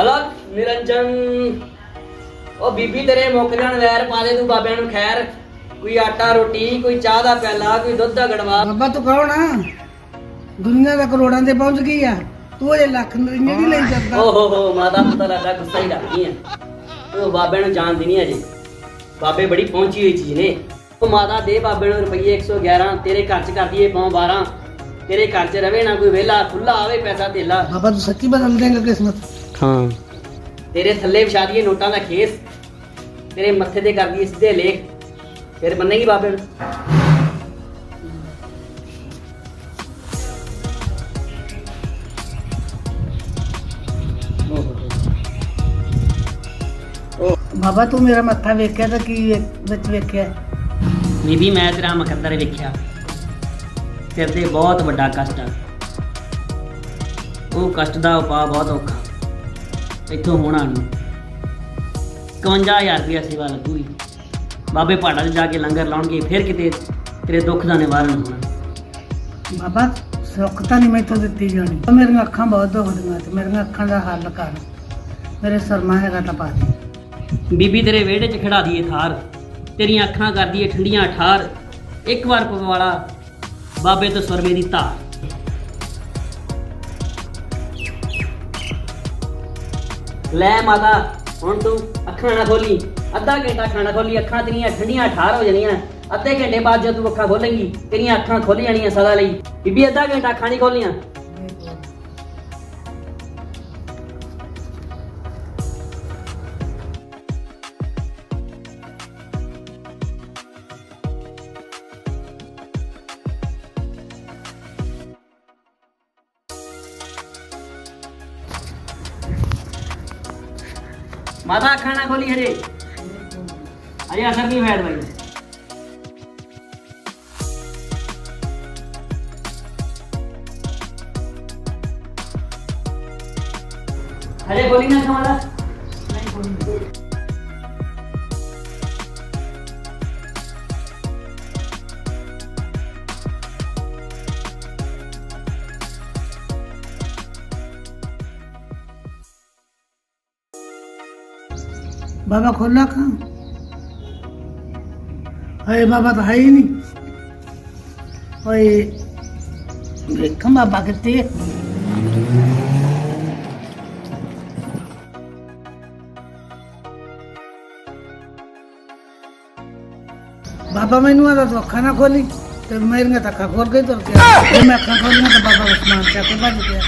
ਅਲਗ ਨਿਰੰਜਨ। ਉਹ ਬੀਬੀ ਤੇਰੇ ਜਾਣ ਵੈਰ ਪਾ ਦੇ ਤੂੰ ਬਾਬਿਆਂ ਨੂੰ ਖੈਰ। ਕੋਈ ਆਟਾ ਰੋਟੀ ਕੋਈ ਚਾਹ ਦਾ ਪਿਆਲਾ ਕੋਈ ਦੁੱਧ ਦਾ ਗੜਵਾ। ਬਾਬਾ ਤੂੰ ਕੌਣ ਆ? ਦੁਨੀਆ ਦਾ ਕਰੋੜਾਂ ਤੇ ਪਹੁੰਚ ਗਈ ਆ। ਤੂੰ ਇਹ ਲੱਖ ਨਰਿੰਗੇ ਨਹੀਂ ਲਈ ਜਾਂਦਾ। ਓ ਹੋ ਹੋ ਮਾਤਾ ਪੁੱਤ ਲੱਗਾ ਗੁੱਸਾ ਹੀ ਲੱਗਦੀ ਆ। ਉਹ ਬਾਬਿਆਂ ਨੂੰ ਜਾਣਦੀ ਨਹੀਂ ਅਜੇ। ਬਾਬੇ ਬੜੀ ਪਹੁੰਚੀ ਹੋਈ ਚੀਜ਼ ਨੇ। ਉਹ ਮਾਤਾ ਦੇ ਬਾਬੇ ਨੂੰ ਰੁਪਈਏ 111 ਤੇਰੇ ਘਰ ਚ ਕਰਦੀ ਏ ਪੌਂ 12 ਤੇਰੇ ਘਰ ਚ ਰਵੇ ਨਾ ਕੋਈ ਵਿਹਲਾ ਖੁੱਲਾ ਆਵੇ ਪੈਸਾ ਧੇਲਾ। ਬਾਬਾ ਤੂੰ ਸੱਚੀ ਬਦਲ ਦੇਂਗਾ ਕਿਸਮਤ। ਹਾਂ। ਤੇਰੇ ਥੱਲੇ ਵਿਛਾ ਦਈਏ ਨੋਟਾਂ ਦਾ ਖੇਸ। ਤੇਰੇ ਮੱਥੇ ਤੇ ਕਰ ਦਈਏ ਸਿੱਧੇ ਲੇਖ। ਫਿਰ ਮੰਨੇਗੀ ਬਾਬੇ ਨੂੰ। ਬਾਬਾ ਤੂੰ ਮੇਰਾ ਮੱਥਾ ਵੇਖਿਆ ਤਾਂ ਕੀ ਵਿੱਚ ਵੇਖਿਆ? ਬੀਬੀ ਮੈਂ ਤੇਰਾ ਮੁਕੱਦਰ ਵੇਖਿਆ। ਤੇਰੇ ਤੇ ਬਹੁਤ ਵੱਡਾ ਕਸ਼ਟ ਆ। ਉਹ ਕਸ਼ਟ ਦਾ ਉਪਾਅ ਬਹੁਤ ਔਖਾ। ਇੱਥੋਂ ਹੋਣਾ ਨਹੀਂ 51000 ਰੁਪਇਆ ਸੇਵਾ ਲੱਗੂਗੀ। ਬਾਬੇ ਪਹਾੜਾਂ 'ਚ ਜਾ ਕੇ ਲੰਗਰ ਲਾਉਣਗੇ ਫਿਰ ਕਿਤੇ ਤੇਰੇ ਦੁੱਖ ਦਾ ਨਿਵਾਰਨ ਹੋਣਾ। ਬਾਬਾ ਸੁੱਖ ਤਾਂ ਨਹੀਂ ਮੈਥੋਂ ਦਿੱਤੀ ਜਾਣੀ। ਉਹ ਮੇਰੀਆਂ ਅੱਖਾਂ ਬਹੁਤ ਦੁਖਦੀਆਂ ਤੇ ਮੇਰੀਆਂ ਅੱਖਾਂ ਦਾ ਹੱਲ ਕਰ। ਮੇਰੇ ਸਰਮਾ ਹੈਗਾ ਤਾਂ ਪਾ ਦੇ। ਬੀਬੀ ਤੇਰੇ ਵਿਹੜੇ 'ਚ ਖੜਾ ਦੀਏ ਥਾਰ। ਤੇਰੀਆਂ ਅੱਖਾਂ ਕਰਦੀ ਏ ਠੰਡੀਆਂ ਠਾਰ। ਇੱਕ ਵਾਰ ਪਵਾਲਾ ਬਾਬੇ ਤੋਂ ਸਰਵੇ ਦੀ ਧਾਰ। ਲੈ ਮਾਤਾ, ਹੁਣ ਤੂੰ ਅੱਖਾਂ ਨਾ ਖੋਲੀ। ਅੱਧਾ ਘੰਟਾ ਅੱਖਾਂ ਨਾ ਖੋਲੀ, ਅੱਖਾਂ ਤੇਰੀਆਂ ਠੰਡੀਆਂ ਠਾਰ ਹੋ ਜਾਣੀਆਂ। ਅੱਧੇ ਘੰਟੇ ਬਾਅਦ ਜਦ ਤੂੰ ਅੱਖਾਂ ਖੋਲੇਂਗੀ, ਤੇਰੀਆਂ ਅੱਖਾਂ ਖੁੱਲ ਜਾਣੀਆਂ ਸਦਾ ਲਈ। ਬੀਬੀ, ਅੱਧਾ ਘੰਟਾ ਅੱਖਾਂ ਨਹੀਂ ਖੋਲੀਆਂ। ਮਾਤਾ ਅੱਖਾਂ ਨਾ ਖੋਲੀ ਹਜੇ ਅਜੇ ਅਸਰ ਨਹੀਂ ਹੋਇਆ ਦਵਾਈ ਦਾ। ਹਜੇ ਖੋਲੀ ਨਾ ਅੱਖਾਂ ਮਾਤਾ ਬਾਬਾ ਖੋਲਾ ਖਾਂ ਹਾਏ ਬਾਬਾ ਤਾਂ ਹੈ ਹੀ ਨਹੀਂ। ਓਏ ਵੇਖਾਂ ਬਾਬਾ ਕਿੱਥੇ ਹੈ? ਬਾਬਾ ਮੈਨੂੰ ਆਦਾ ਤੂੰ ਨਾ ਖੋਲੀ ਤੇ ਮੇਰੀਆਂ ਤਾਂ ਅੱਖਾਂ ਖੋਲ ਕੇ ਤੁਰ ਗਿਆ ਜੇ ਮੈਂ ਅੱਖਾਂ ਖੋਲੀਆਂ ਤਾਂ ਬਾਬਾ ਉਸਮਾਨ ਚੱਕ ਕੇ ਭੱਜ ਗਿਆ।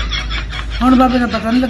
ਹੁਣ ਬਾਬੇ ਦਾ ਪਤਾ ਨਹੀਂ